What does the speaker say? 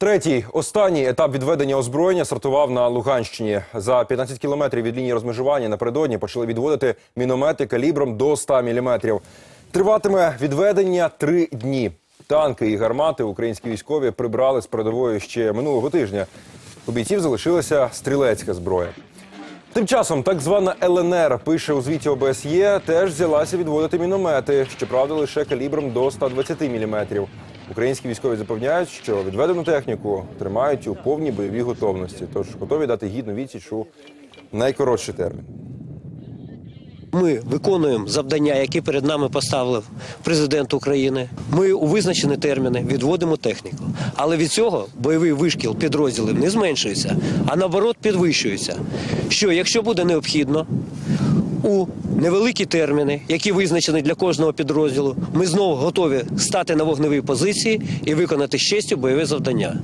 Третій, останній етап відведення озброєння стартував на Луганщині. За 15 кілометрів від лінії розмежування напередодні почали відводити міномети калібром до 100 міліметрів. Триватиме відведення три дні. Танки і гармати українські військові прибрали з передової ще минулого тижня. У бійців залишилася стрілецька зброя. Тим часом так звана ЛНР пише у звіті ОБСЄ, теж взялася відводити міномети, щоправда, лише калібром до 120 мм. Українські військові запевняють, що відведену техніку тримають у повній бойовій готовності, тож готові дати гідну відсіч у найкоротший термін. Ми виконуємо завдання, які перед нами поставив президент України. Ми у визначені терміни відводимо техніку. Але від цього бойовий вишкіл підрозділів не зменшується, а наоборот підвищується. Що якщо буде необхідно, у невеликі терміни, які визначені для кожного підрозділу, ми знову готові стати на вогневі позиції і виконати з честю бойове завдання.